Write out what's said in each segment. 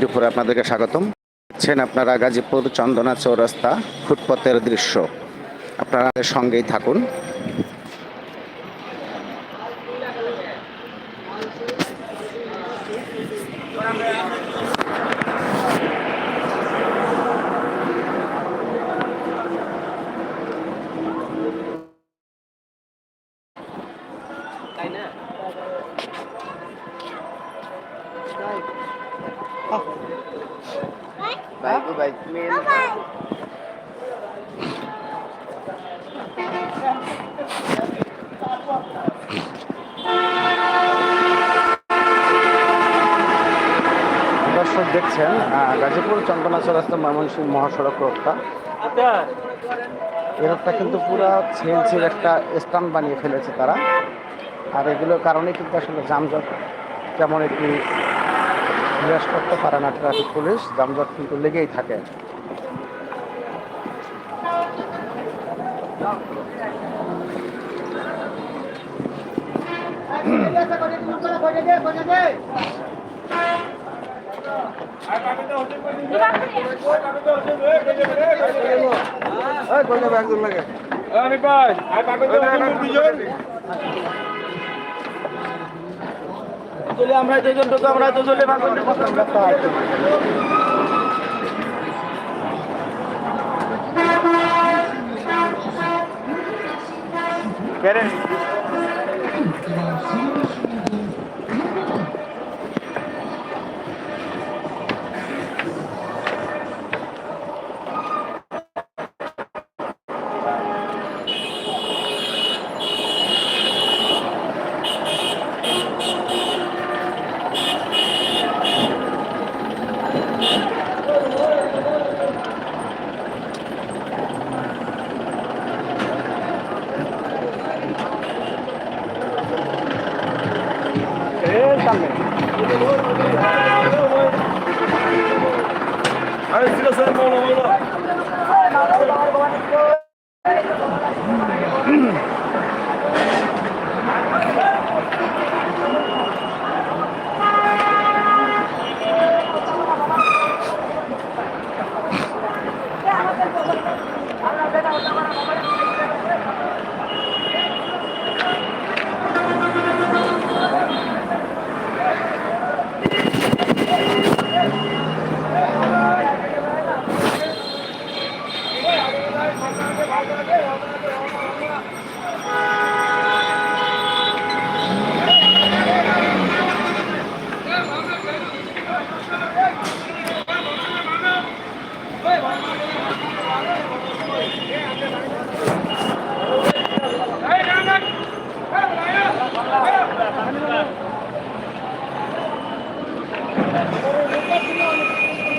দুপুরে আপনাদেরকে স্বাগতম। দেখছেন আপনারা গাজীপুর চন্দনা চৌরাস্তা ফুটপথের দৃশ্য। আপনারা সঙ্গেই থাকুন। দর্শক দেখছেন গাজীপুর চন্দনা চৌরাস্তা ময়মনসিংহ মহাসড়ক রোডটা। এই রোডটা কিন্তু পুরো সিএনসির একটা স্থান বানিয়ে ফেলেছে তারা। আর এগুলোর কারণে কিন্তু আসলে যানজট যেমন একটি বিরাজ করতে পারে না ট্রাফিক পুলিশ যানজট কিন্তু লেগেই থাকে। আমি পাই। চলে আমরা দুজন ঢুকো আমরা তো চলে ভাগ আরে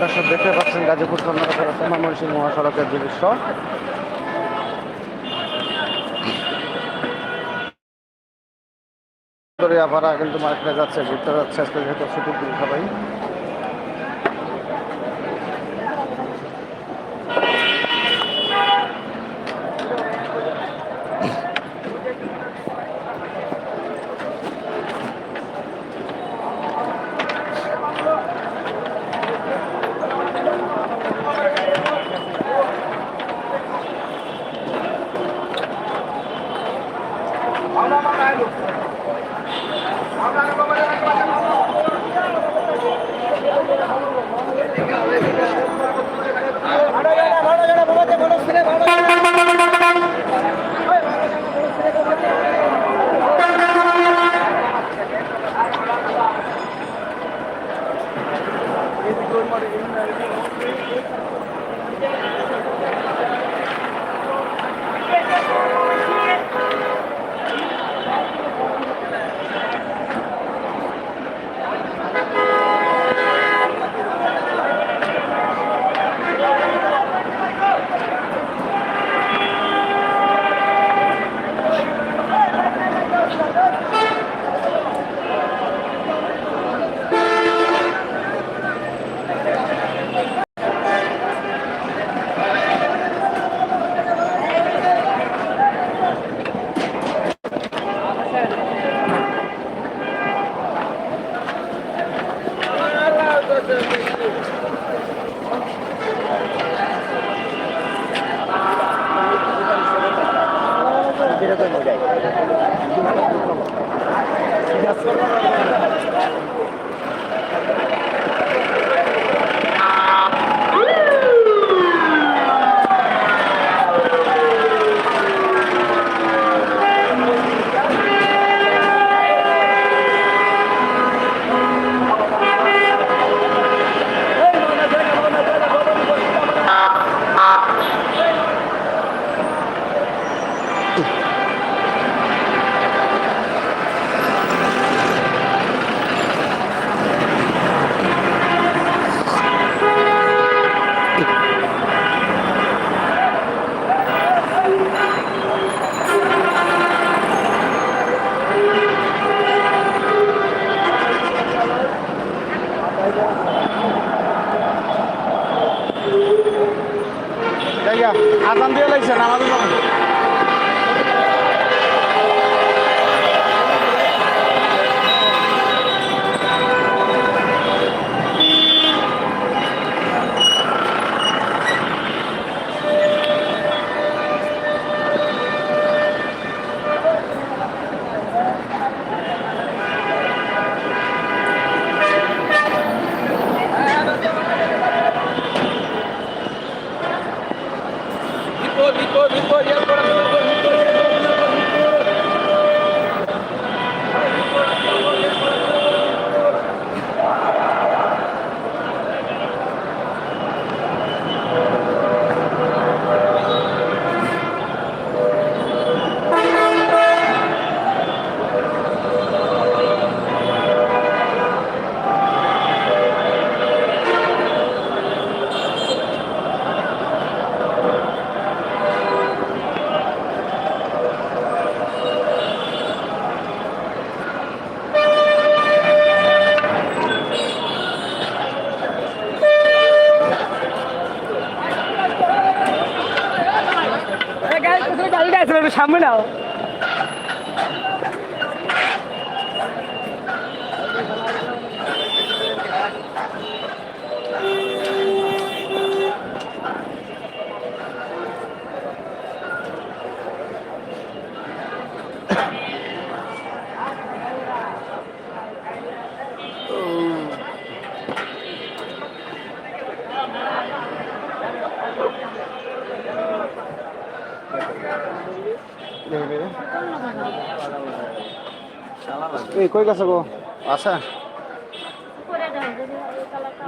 দর্শক দেখতে পাচ্ছেন গাজীপুর চৌরাস্তা ময়মনসিংহ মহাসড়কের দৃশ্য। দরিয়াপাড়া কিন্তু মার্কেটে যাচ্ছে, ঘুরতে যাচ্ছে, আজকে যেহেতু ছুটির দিন সবাই। একটু সামনে নাও। এই কই গেছে গো? আছে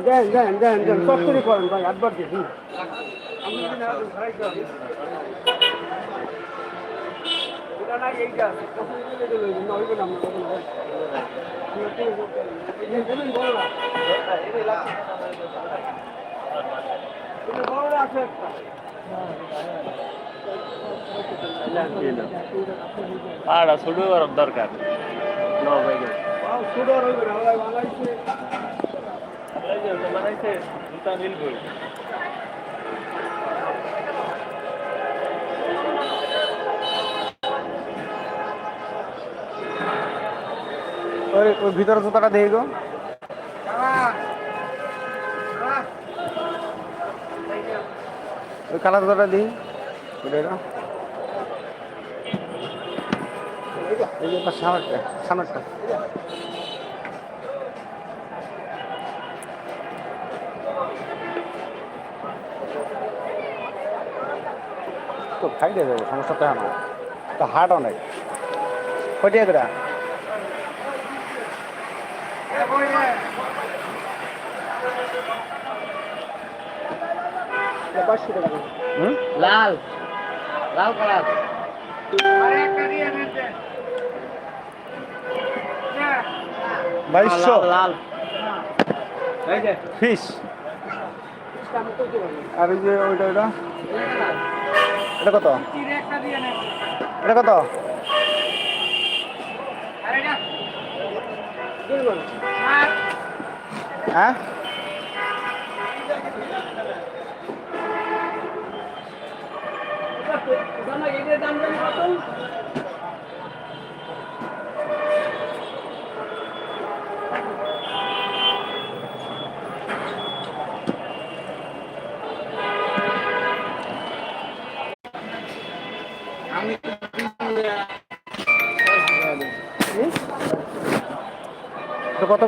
দেন দেন দেন দেন কষ্টরি করেন ভাই আটবার দিন আর ছোট দরকার। নীল বই ওই ওই ভিতরে জুতাটা দিয়ে গো। ওই কালা জুতাটা দিই। ওইটা এই যে সামনেরটা সামনেরটা। তো খাই দিয়ে যাব সমস্যা তো না। তো হার্ড অনেক। কটিয়া করে? লাল। লাল কালার। বাইশশো। লাল এই যে। ফিস আর এই যে ওইটা ওইটা? এটা কত? এটা কত? হ্যাঁ? এটা কত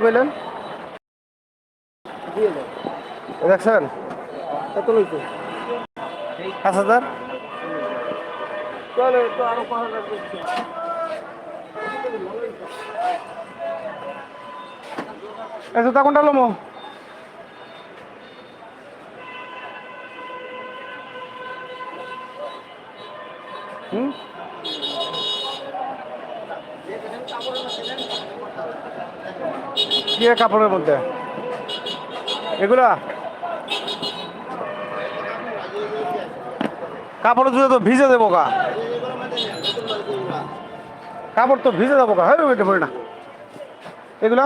কইলেন? এ দেখছেন কত লইছে পাঁচ হাজার করছে। কোনটা লমো? কি কাপড়ের মধ্যে? এগুলা? কাপড় জুতো তো ভিজে দেবো গা। কাপড় তো ভিজে দেবো গা। হ্যাঁ পড়ে না। এগুলা?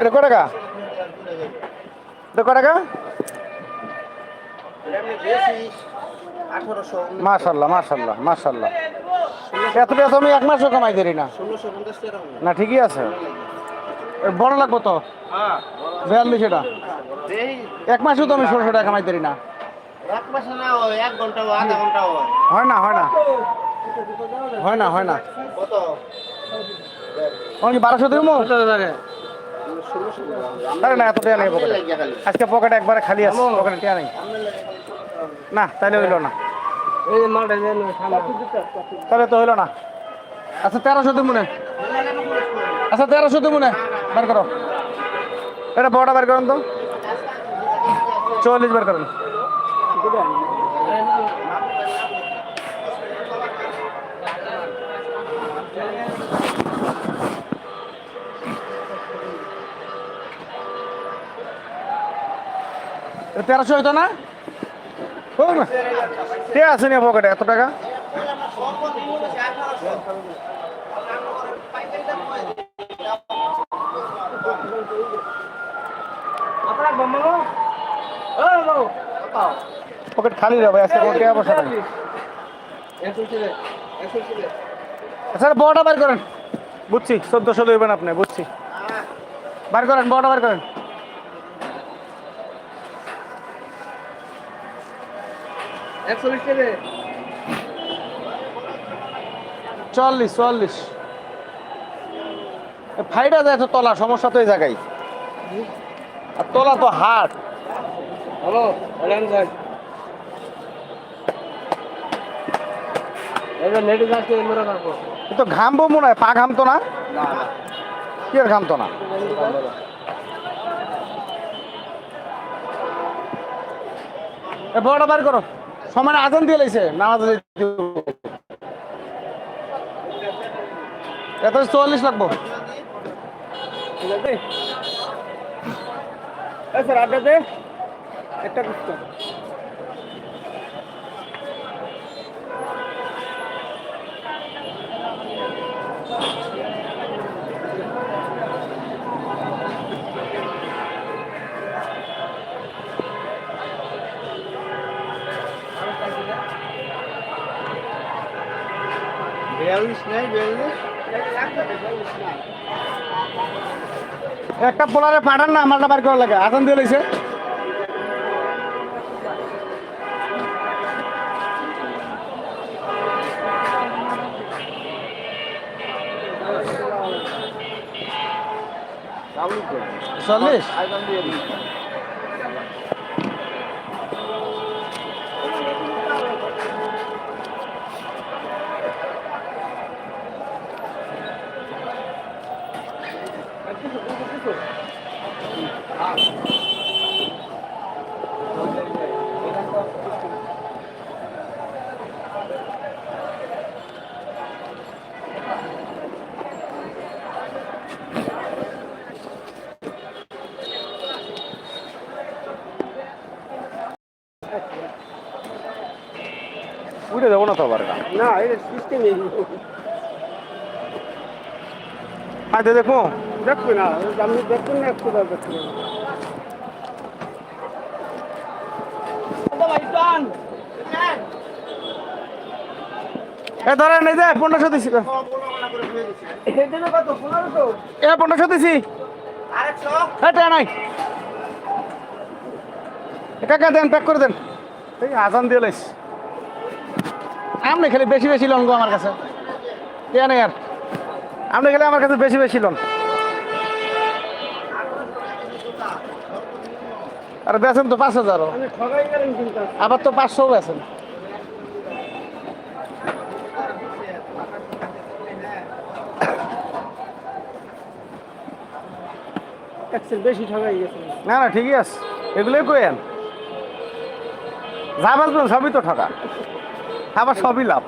এটা কয় টাকা তো ক টাকা মাশাল্লাহ মাশাল্লাহ মাশাল্লাহ। এত টাকা আমি এক মাসও কামাই করি না। না ঠিকই আছে। বড় লাগবো তো? বিয়াল্লিশ এটা। এক মাসেও তো আমি ষোলোশো টাকা কামাই করি না। হয় না হয় না। হয় না হয় না। বারোশো দিব। আরে না এত টাকা নেই পকেটে। আজকে পকেটে একবারে খালি আছে পকেটে নেই। না তাহলে হইল না। তাহলে তো হইল না। আচ্ছা তেরোশো দিব মনে আচ্ছা তেরোশো দিব মনে বার করো। এটা বড়টা বার করেন তো। চল্লিশ বার করেন। তেরোশো হইতো না? ঠিক আছে নি পকেটে? এত টাকা? পকেট খালি আজকে একশো ছিল একশো ছিল আচ্ছা বড়টা বার করেন। বুঝছি চোদ্দশো লইবেন আপনি বুঝছি। বার করেন বড়টা বার করেন। চল্লিশ চল্লিশ। ফাইটা যায় তো তলা সমস্যা তো এই জায়গায়। আর তলা তো হাট। হ্যালো তো ঘামবো মনে হয় পা ঘামতো না। কি আর ঘামতো না? এ বড়টা বার করো। সমান আজান দিয়ে লাইছে নামাজ এত চুয়াল্লিশ লাগবো। স্যার আড্ডাতে একটা একটা পোলারে পাঠান না আমারটা বার করা লাগে। আজান দিয়ে লাইছে। চল্লিশ? উঠে দেবো না তো আবার। না এটা সিস্টেম আচ্ছা দেখো দেখবে। না আপনি দেখবেন না একশো টাকা এ ধরেন এই যে পনেরোশো দিছি। এ পনেরোশো দিছি। এটা নাই। কাকা দেন প্যাক করে দেন। এই আজান দিয়ে লাইস আপনি খেলে বেশি বেশি লোন গো আমার কাছে। কেন আর। আপনি খালি আমার কাছে বেশি বেশি লোন। আর বেছেন তো পাঁচ হাজারও। আবার তো পাঁচশো বেছেন বেশি গেছে। না না ঠিকই আছে। এগুলোই কইেন যা বলবেন সবই তো ঠকা আবার সবই লাভ।